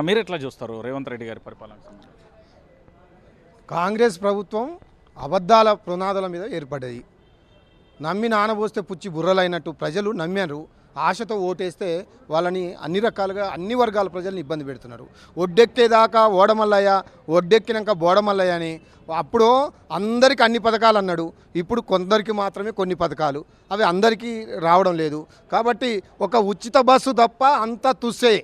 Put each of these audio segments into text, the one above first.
మీరు ఎట్లా చూస్తారు రేవంత్ రెడ్డి గారి పరిపాలన కాంగ్రెస్ ప్రభుత్వం అబద్ధాల పునాదుల మీద ఏర్పడ్డది. నమ్మి నానబోస్తే పుచ్చి బుర్రలైనట్టు ప్రజలు నమ్మారు. ఆశతో ఓటేస్తే వాళ్ళని అన్ని రకాలుగా అన్ని వర్గాల ప్రజల్ని ఇబ్బంది పెడుతున్నారు. ఒడ్డెక్కేదాకా ఓడమల్లయ్య ఒడ్డెక్కినాక బోడమల్లయ్య అని. అప్పుడు అందరికీ అన్ని పథకాలు అన్నాడు. ఇప్పుడు కొందరికి మాత్రమే కొన్ని పథకాలు. అవి అందరికీ రావడం లేదు. కాబట్టి ఒక ఉచిత బస్సు తప్ప అంతా తుస్సే.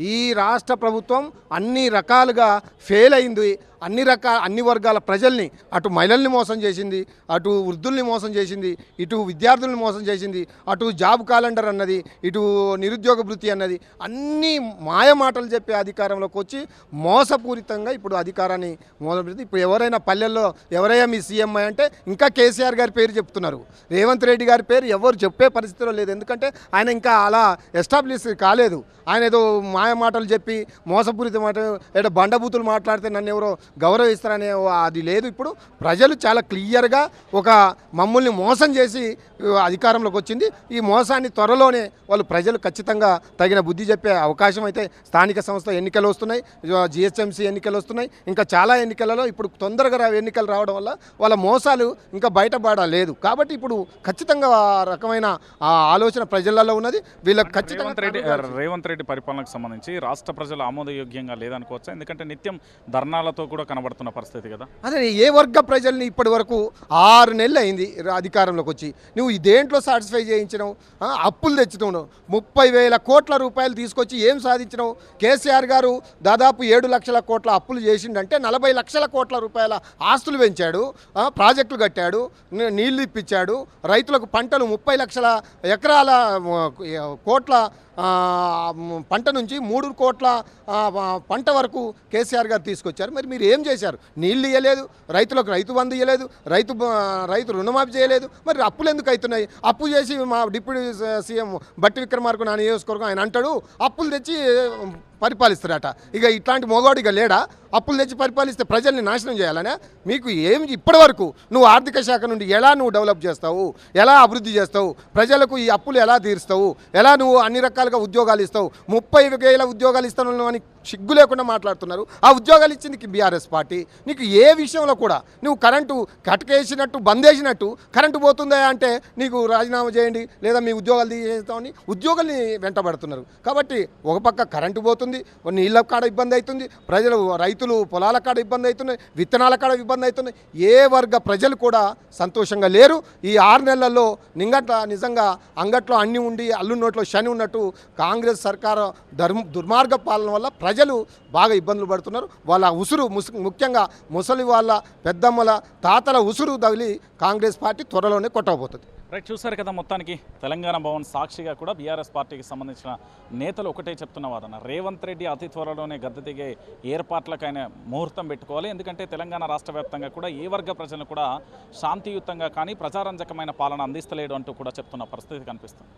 ఈ రాష్ట్ర ప్రభుత్వం అన్ని రకాలుగా ఫెయిల్ అయింది. అన్ని రకాల అన్ని వర్గాల ప్రజల్ని అటు మహిళల్ని మోసం చేసింది అటు వృద్ధుల్ని మోసం చేసింది ఇటు విద్యార్థుల్ని మోసం చేసింది అటు జాబ్ క్యాలెండర్ అన్నది ఇటు నిరుద్యోగ వృత్తి అన్నది అన్ని మాయ మాటలు చెప్పే అధికారంలోకి వచ్చి మోసపూరితంగా ఇప్పుడు అధికారాన్ని మొదలుపెట్టి ఇప్పుడు ఎవరైనా పల్లెల్లో ఎవరైనా మీ సీఎం అంటే ఇంకా కేసీఆర్ గారి పేరు చెప్తున్నారు. రేవంత్ రెడ్డి గారి పేరు ఎవరు చెప్పే పరిస్థితిలో లేదు. ఎందుకంటే ఆయన ఇంకా అలా ఎస్టాబ్లిష్ కాలేదు. ఆయన ఏదో మాయ మాటలు చెప్పి మోసపూరిత మాట ఏదో బండబూతులు మాట్లాడితే నన్ను ఎవరో గౌరవిస్తారనే అది లేదు. ఇప్పుడు ప్రజలు చాలా క్లియర్గా ఒక మమ్మల్ని మోసం చేసి అధికారంలోకి వచ్చింది. ఈ మోసాన్ని త్వరలోనే వాళ్ళు ప్రజలు ఖచ్చితంగా తగిన బుద్ధి చెప్పే అవకాశం అయితే స్థానిక సంస్థ ఎన్నికలు వస్తున్నాయి. జిహెచ్ఎంసీ ఎన్నికలు వస్తున్నాయి. ఇంకా చాలా ఎన్నికలలో ఇప్పుడు తొందరగా ఎన్నికలు రావడం వల్ల వాళ్ళ మోసాలు ఇంకా బయటపడలేదు కాబట్టి ఇప్పుడు ఖచ్చితంగా ఆ రకమైన ఆ ఆలోచన ప్రజలలో ఉన్నది. వీళ్ళకి ఖచ్చితంగా రెడ్డి రేవంత్ రెడ్డి పరిపాలనకు సంబంధించి రాష్ట్ర ప్రజలు ఆమోదయోగ్యంగా లేదనుకోవచ్చా? ఎందుకంటే నిత్యం ధర్నాలతో కూడా కనబడుతున్న పరిస్థితి కదా? అదే ఏ వర్గ ప్రజల్ని ఇప్పటి వరకు ఆరు నెలలు అయింది అధికారంలోకి వచ్చి. నువ్వు దేంట్లో సాటిస్ఫై చేయించినావు? అప్పులు తెచ్చుతున్నావు. ముప్పై వేల కోట్ల రూపాయలు తీసుకొచ్చి ఏం సాధించినావు? కేసీఆర్ గారు దాదాపు ఏడు లక్షల కోట్ల అప్పులు చేసిండంటే నలభై లక్షల కోట్ల రూపాయల ఆస్తులు పెంచాడు ప్రాజెక్టులు కట్టాడు నీళ్ళు ఇప్పించాడు రైతులకు పంటలు ముప్పై లక్షల ఎకరాల కోట్ల పంట నుంచి మూడు కోట్ల పంట వరకు కేసీఆర్ గారు తీసుకొచ్చారు. మరి మీరు ఏం చేశారు? నీళ్ళు ఇవ్వలేదు రైతులకు రైతు బంధు ఇవ్వలేదు రైతు రైతు రుణమాఫీ చేయలేదు. మరి అప్పులు ఎందుకు అవుతున్నాయి? అప్పు చేసి మా డిప్యూటీ సీఎం బట్టి విక్రమార్కు నా నియోజకవర్గం ఆయన అంటాడు అప్పులు తెచ్చి పరిపాలిస్తారట. ఇక ఇట్లాంటి మొగోడు ఇక లేడా? అప్పులు తెచ్చి పరిపాలిస్తే ప్రజల్ని నాశనం చేయాలనే? మీకు ఏమి ఇప్పటి వరకు నువ్వు ఆర్థిక శాఖ నుండి ఎలా నువ్వు డెవలప్ చేస్తావు? ఎలా అభివృద్ధి చేస్తావు? ప్రజలకు ఈ అప్పులు ఎలా తీరుస్తావు? ఎలా నువ్వు అన్ని రకాలుగా ఉద్యోగాలు ఇస్తావు? ముప్పై వేల ఉద్యోగాలు ఇస్తాను అని సిగ్గు లేకుండా మాట్లాడుతున్నారు. ఆ ఉద్యోగాలు ఇచ్చింది బీఆర్ఎస్ పార్టీ. నీకు ఏ విషయంలో కూడా నువ్వు కరెంటు కటకేసినట్టు బందేసినట్టు కరెంటు పోతుందా అంటే నీకు రాజీనామా చేయండి లేదా మీ ఉద్యోగాలు తీసేస్తామని ఉద్యోగాల్ని వెంటబడుతున్నారు. కాబట్టి ఒక పక్క కరెంటు పోతుంది నీళ్ళ కాడ ఇబ్బంది అవుతుంది ప్రజలు రైతులు పొలాల కాడ ఇబ్బంది అవుతున్నాయి విత్తనాల కాడ ఇబ్బంది అవుతున్నాయి. ఏ వర్గ ప్రజలు కూడా సంతోషంగా లేరు. ఈ ఆరు నెలల్లో నింగట్ల నిజంగా అంగట్లో అన్ని ఉండి అల్లు నోట్లో శని ఉన్నట్టు కాంగ్రెస్ సర్కారు ధర్మ దుర్మార్గ పాలన వల్ల ప్రజలు బాగా ఇబ్బందులు పడుతున్నారు. వాళ్ళ ఉసురు ముసు ముఖ్యంగా ముసలి వాళ్ళ పెద్దమ్మల తాతల ఉసురు తగిలి కాంగ్రెస్ పార్టీ త్వరలోనే కొట్టబోతుంది. రైట్ చూశారు కదా మొత్తానికి. తెలంగాణ భవన్ సాక్షిగా కూడా బీఆర్ఎస్ పార్టీకి సంబంధించిన నేతలు ఒకటే చెప్తున్న వాదన. రేవంత్ రెడ్డి అతి త్వరలోనే గద్దె దిగే ఏర్పాట్లకైనా ముహూర్తం పెట్టుకోవాలి. ఎందుకంటే తెలంగాణ రాష్ట్ర వ్యాప్తంగా కూడా ఏ వర్గ ప్రజలు కూడా శాంతియుతంగా కానీ ప్రజారంజకమైన పాలన అందిస్తలేడు అంటూ కూడా చెప్తున్న పరిస్థితి కనిపిస్తుంది.